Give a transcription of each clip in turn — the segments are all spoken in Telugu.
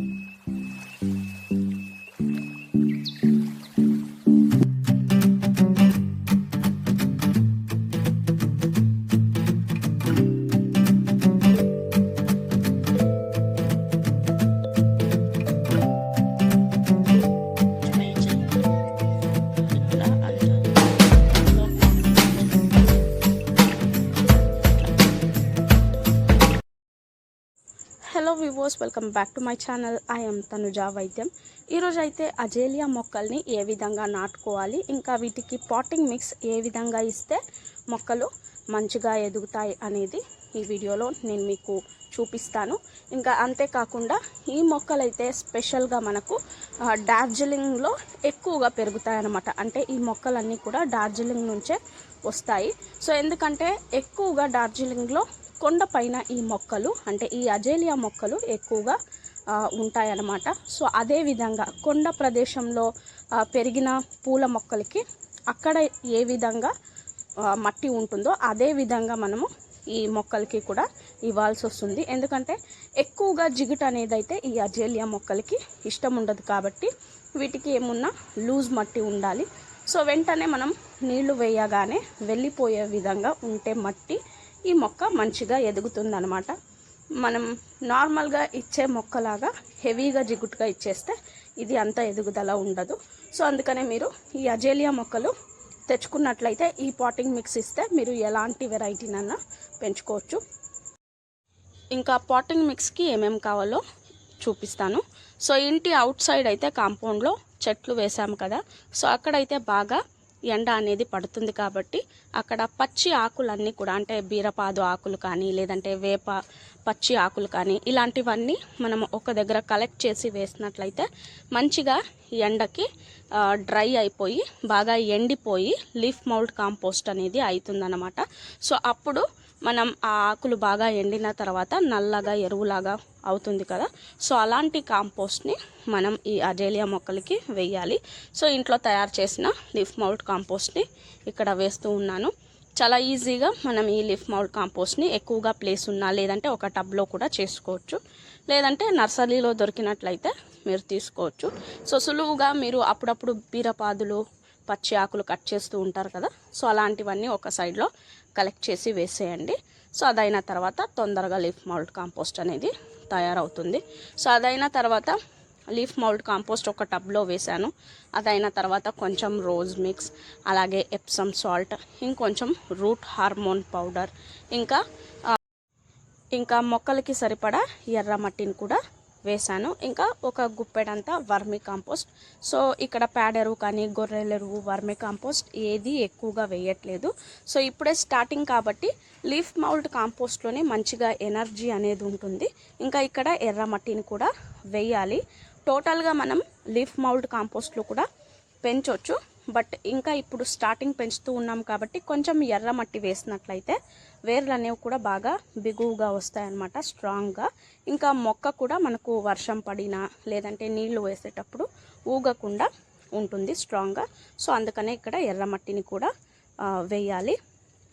Mm-hmm. వివోస్ welcome back to my channel I'm Tanuja వైద్యం ఈరోజు అయితే అజేలియా మొక్కల్ని ఏ విధంగా నాటుకోవాలి? ఇంకా వీటికి పాటింగ్ మిక్స్ ఏ విధంగా ఇస్తే మొక్కలు మంచిగా ఎదుగుతాయి అనేది ఈ వీడియోలో నేను మీకు చూపిస్తాను. ఇంకా అంతేకాకుండా ఈ మొక్కలు అయితే స్పెషల్గా మనకు డార్జిలింగ్లో ఎక్కువగా పెరుగుతాయి అన్నమాట అంటే ఈ మొక్కలన్నీ కూడా డార్జిలింగ్ నుంచే వస్తాయి. సో ఎందుకంటే ఎక్కువగా డార్జిలింగ్లో కొండపైన ఈ మొక్కలు అంటే ఈ అజేలియా మొక్కలు ఎక్కువగా ఉంటాయన్నమాట. సో అదే విధంగా కొండ ప్రదేశంలో పెరిగిన పూల మొక్కలకి అక్కడ ఏ విధంగా మట్టి ఉంటుందో అదే విధంగా మనము ఈ మొక్కలకి కూడా ఇవ్వాల్సి వస్తుంది. ఎందుకంటే ఎక్కువగా జిగుట అనేది అయితే ఈ అజేలియా మొక్కలకి ఇష్టం ఉండదు కాబట్టి వీటికి ఏమున్నా లూజ్ మట్టి ఉండాలి. సో వెంటనే మనం నీళ్ళు వేయగానే వెళ్ళిపోయే విధంగా ఉంటే మట్టి ఈ మొక్క మంచిగా ఎదుగుతుందనమాట మనం నార్మల్గా ఇచ్చే మొక్కలాగా హెవీగా జిగుటుగా ఇచ్చేస్తే ఇది అంత ఎదుగుదల ఉండదు. సో అందుకనే మీరు ఈ అజేలియా మొక్కలు తెచ్చుకున్నట్లయితే ఈ పాటింగ్ మిక్స్ ఇస్తే మీరు ఎలాంటి వెరైటీనన్నా పెంచుకోవచ్చు. ఇంకా పాటింగ్ మిక్స్కి ఏమేమి కావాలో చూపిస్తాను. సో ఇంటి అవుట్ సైడ్ అయితే కాంపౌండ్లో చెట్లు వేసాము కదా. సో అక్కడైతే బాగా ఎండ అనేది పడుతుంది కాబట్టి అక్కడ పచ్చి ఆకులన్నీ కూడా అంటే బీరపాదు ఆకులు కానీ లేదంటే వేప పచ్చి ఆకులు కానీ ఇలాంటివన్నీ మనం ఒక దగ్గర కలెక్ట్ చేసి వేసినట్లయితే మంచిగా ఎండకి డ్రై అయిపోయి బాగా ఎండిపోయి లీఫ్ మౌల్డ్ కాంపోస్ట్ అనేది అవుతుందన్నమాట సో అప్పుడు మనం ఆ ఆకులు బాగా ఎండిన తర్వాత నల్లగా ఎరువులాగా అవుతుంది కదా. సో అలాంటి కాంపోస్ట్ని మనం ఈ అజేలియా మొక్కలకి వేయాలి. సో ఇంట్లో తయారు చేసిన లీఫ్ మౌల్డ్ కాంపోస్ట్ని ఇక్కడ వేస్తూ ఉన్నాను. చాలా ఈజీగా మనం ఈ లీఫ్ మౌల్డ్ కాంపోస్ట్ని ఎక్కువగా ప్లేస్ ఉన్నా లేదంటే ఒక టబ్లో కూడా చేసుకోవచ్చు. లేదంటే నర్సరీలో దొరికినట్లయితే మీరు తీసుకోవచ్చు. సో సులువుగా మీరు అప్పుడప్పుడు బీరపాదులు పచ్చి ఆకులు కట్ చేస్తూ ఉంటారు కదా. సో అలాంటివన్నీ ఒక సైడ్లో కలెక్ట్ చేసి వేసేయండి. సో అదైన తర్వాత తొందరగా లీఫ్ మౌల్డ్ కాంపోస్ట్ అనేది తయారవుతుంది. సో అదైన తర్వాత లీఫ్ మౌల్డ్ కాంపోస్ట్ ఒక టబ్లో వేశాను. అదైన తర్వాత కొంచెం రోజ్ మిక్స్ అలాగే ఎప్సమ్ సాల్ట్ ఇంకొంచెం రూట్ హార్మోన్ పౌడర్ ఇంకా ఇంకా మొక్కలకి సరిపడా ఎర్ర మట్టిని కూడా వేశాను. ఇంకా ఒక గుప్పెడంతా వర్మి కాంపోస్ట్. సో ఇక్కడ పేడెరువు కానీ గొర్రెల ఎరువు వర్మి కాంపోస్ట్ ఏది ఎక్కువగా వేయట్లేదు. సో ఇప్పుడే స్టార్టింగ్ కాబట్టి లీఫ్ మౌల్డ్ కాంపోస్ట్లోనే మంచిగా ఎనర్జీ అనేది ఉంటుంది. ఇంకా ఇక్కడ ఎర్ర మట్టిని కూడా వేయాలి. టోటల్గా మనం లీఫ్ మౌల్డ్ కాంపోస్ట్లో కూడా పెంచవచ్చు బట్ ఇంకా ఇప్పుడు స్టార్టింగ్ పెంచుతూ ఉన్నాం కాబట్టి కొంచెం ఎర్ర మట్టి వేసినట్లయితే వేర్లు అనేవి కూడా బాగా బిగువుగా వస్తాయన్నమాట స్ట్రాంగ్గా. ఇంకా మొక్క కూడా మనకు వర్షం పడినా లేదంటే నీళ్ళు వేసేటప్పుడు ఊగకుండా ఉంటుంది స్ట్రాంగ్గా. సో అందుకనే ఇక్కడ ఎర్ర మట్టిని కూడా వేయాలి.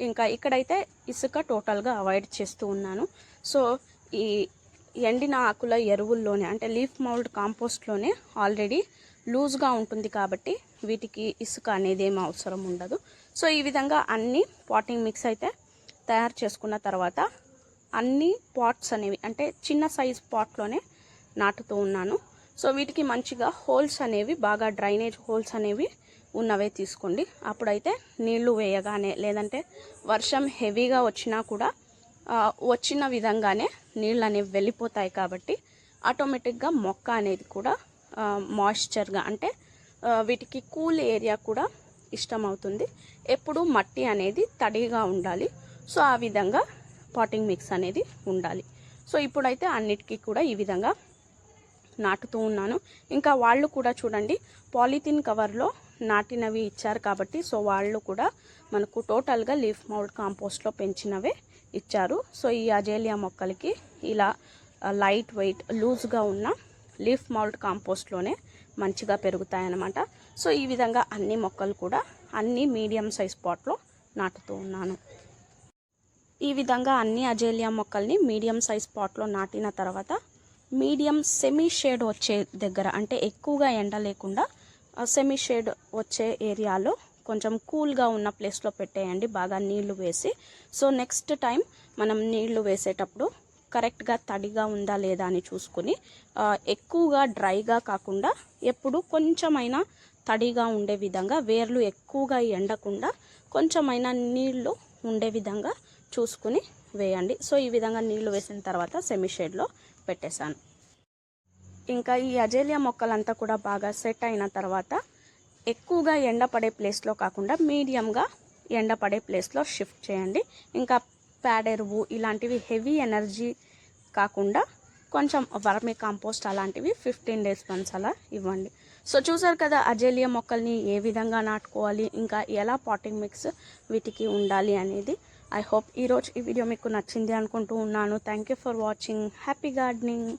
ఇంకా ఇక్కడైతే ఇసుక టోటల్గా అవాయిడ్ చేస్తూ ఉన్నాను. సో ఈ ఎండిన ఆకుల ఎరువుల్లోనే అంటే లీఫ్ మౌల్డ్ కాంపోస్ట్లోనే ఆల్రెడీ లూజ్గా ఉంటుంది కాబట్టి వీటికి ఇసుక అనేది ఏం అవసరం ఉండదు. సో ఈ విధంగా అన్ని పాటింగ్ మిక్స్ అయితే తయారు చేసుకున్న తర్వాత అన్ని పాట్స్ అనేవి అంటే చిన్న సైజ్ పాట్లోనే నాటుతూ ఉన్నాను. సో వీటికి మంచిగా హోల్స్ అనేవి బాగా డ్రైనేజ్ హోల్స్ అనేవి ఉన్నవే తీసుకోండి. అప్పుడైతే నీళ్ళు వేయగానే లేదంటే వర్షం హెవీగా వచ్చినా కూడా వచ్చిన విధంగానే నీళ్ళు అనేవి వెళ్ళిపోతాయి కాబట్టి ఆటోమేటిక్గా మొక్క అనేది కూడా మాయిశ్చర్గా అంటే వీటికి కూల్ ఏరియా కూడా ఇష్టమవుతుంది. ఎప్పుడు మట్టి అనేది తడిగా ఉండాలి. సో ఆ విధంగా పాటింగ్ మిక్స్ అనేది ఉండాలి. సో ఇప్పుడైతే అన్నిటికీ కూడా ఈ విధంగా నాటుతూ ఉన్నాను. ఇంకా వాళ్ళు కూడా చూడండి పాలిథిన్ కవర్లో నాటినవి ఇచ్చారు కాబట్టి సో వాళ్ళు కూడా మనకు టోటల్గా లీఫ్ మౌల్డ్ కాంపోస్ట్లో పెంచినవే ఇచ్చారు. సో ఈ అజేలియా మొక్కలకి ఇలా లైట్ వెయిట్ లూజ్గా ఉన్న లీఫ్ మౌల్డ్ కాంపోస్ట్లోనే మంచిగా పెరుగుతాయన్నమాట. సో ఈ విధంగా అన్ని మొక్కలు కూడా అన్ని మీడియం సైజ్ పాట్లో నాటుతూ ఉన్నాను. ఈ విధంగా అన్ని అజేలియా మొక్కల్ని మీడియం సైజ్ పాట్లో నాటిన తర్వాత మీడియం సెమీ షేడ్ వచ్చే దగ్గర అంటే ఎక్కువగా ఎండ లేకుండా సెమీ షేడ్ వచ్చే ఏరియాలో కొంచెం కూల్గా ఉన్న ప్లేస్లో పెట్టేయండి. బాగా నీళ్ళు వేసి. సో నెక్స్ట్ టైం మనం నీళ్ళు వేసేటప్పుడు కరెక్ట్గా తడిగా ఉందా లేదా అని చూసుకుని ఎక్కువగా డ్రైగా కాకుండా ఎప్పుడు కొంచెమైనా తడిగా ఉండే విధంగా వేర్లు ఎక్కువగా ఎండకుండా కొంచెమైనా నీళ్ళు ఉండే విధంగా చూసుకుని వేయండి. సో ఈ విధంగా నీళ్ళు వేసిన తర్వాత సెమీషేడ్లో పెట్టేశాను. ఇంకా ఈ అజేలియా మొక్కలంతా కూడా బాగా సెట్ అయిన తర్వాత ఎక్కువగా ఎండపడే ప్లేస్లో కాకుండా మీడియంగా ఎండపడే ప్లేస్లో షిఫ్ట్ చేయండి. ఇంకా ప్యాడ్ ఎరువు ఇలాంటివి హెవీ ఎనర్జీ కాకుండా కొంచెం వర్మి కాంపోస్ట్ అలాంటివి ఫిఫ్టీన్ డేస్ వన్స్ అలా ఇవ్వండి. సో చూసారు కదా అజేలియా మొక్కల్ని ఏ విధంగా నాటుకోవాలి ఇంకా ఎలా పాటింగ్ మిక్స్ వీటికి ఉండాలి అనేది. ఐ హోప్ ఈరోజు ఈ వీడియో మీకు నచ్చింది అనుకుంటూ ఉన్నాను. Thank you for watching happy gardening